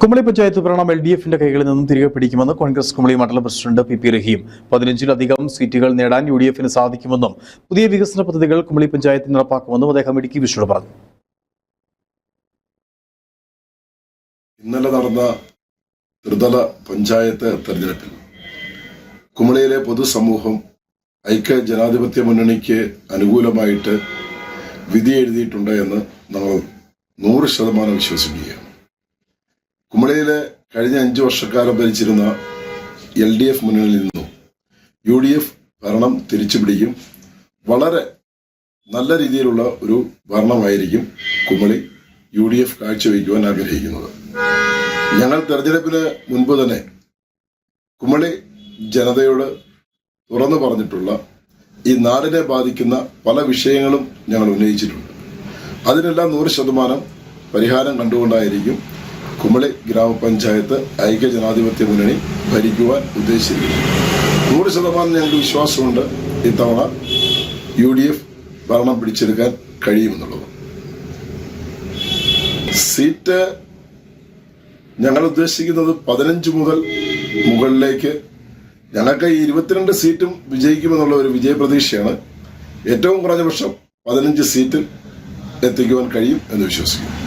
കുമളി പഞ്ചായത്ത് ഭരണം L D എഫിന്റെ കൈകളിൽ നിന്നും തിരികെ പിടിക്കുമെന്ന് കോൺഗ്രസ് കുമളി മണ്ഡലം പ്രസിഡന്റ് പി പി റഹീം. പതിനഞ്ചിലധികം സീറ്റുകൾ നേടാൻ യു ഡി എഫിന് സാധിക്കുമെന്നും പുതിയ വികസന പദ്ധതികൾ കുമളി പഞ്ചായത്തിൽ നടപ്പാക്കുമെന്നും അദ്ദേഹം ഇടുക്കി വിഷ്ണു പറഞ്ഞു. ഇന്നലെ നടന്ന ത്രിതല പഞ്ചായത്ത് തെരഞ്ഞെടുപ്പിൽ കുമളിയിലെ പൊതുസമൂഹം ഐക്യ ജനാധിപത്യ മുന്നണിക്ക് അനുകൂലമായിട്ട് വിധി എഴുതിയിട്ടുണ്ട് എന്ന് നമ്മൾ നൂറ് ശതമാനം വിശ്വസിക്കുകയാണ്. കുമളിയിലെ കഴിഞ്ഞ അഞ്ച് വർഷക്കാലം ഭരിച്ചിരുന്ന എൽ ഡി എഫ് മുന്നണിയിൽ നിന്നും. യു ഡി എഫ് ഭരണം തിരിച്ചു പിടിക്കും. വളരെ നല്ല രീതിയിലുള്ള ഒരു ഭരണമായിരിക്കും കുമളി യു ഡി എഫ് കാഴ്ചവെക്കുവാൻ ആഗ്രഹിക്കുന്നത്. ഞങ്ങൾ തെരഞ്ഞെടുപ്പിന് മുൻപ് തന്നെ കുമളി ജനതയോട് തുറന്നു പറഞ്ഞിട്ടുള്ള ഈ നാടിനെ ബാധിക്കുന്ന പല വിഷയങ്ങളും ഞങ്ങൾ ഉന്നയിച്ചിട്ടുണ്ട്. അതിനെല്ലാം നൂറ് ശതമാനം പരിഹാരം കണ്ടുകൊണ്ടായിരിക്കും കുമളി ഗ്രാമപഞ്ചായത്ത് ഐക്യ ജനാധിപത്യ മുന്നണി ഭരിക്കുവാൻ ഉദ്ദേശിക്കുന്നു നൂറ് ശതമാനം ഞങ്ങൾക്ക് വിശ്വാസമുണ്ട് ഇത്തവണ യു ഡി എഫ് ഭരണം പിടിച്ചെടുക്കാൻ കഴിയുമെന്നുള്ളത്. സീറ്റ് ഞങ്ങൾ ഉദ്ദേശിക്കുന്നത് പതിനഞ്ച് മുതൽ മുകളിലേക്ക്. ഞങ്ങൾക്ക് ഈ ഇരുപത്തിരണ്ട് സീറ്റും വിജയിക്കുമെന്നുള്ള ഒരു വിജയപ്രതീക്ഷയാണ്. ഏറ്റവും കുറഞ്ഞ പക്ഷം പതിനഞ്ച് സീറ്റിൽ എത്തിക്കുവാൻ കഴിയും എന്ന് വിശ്വസിക്കുന്നു.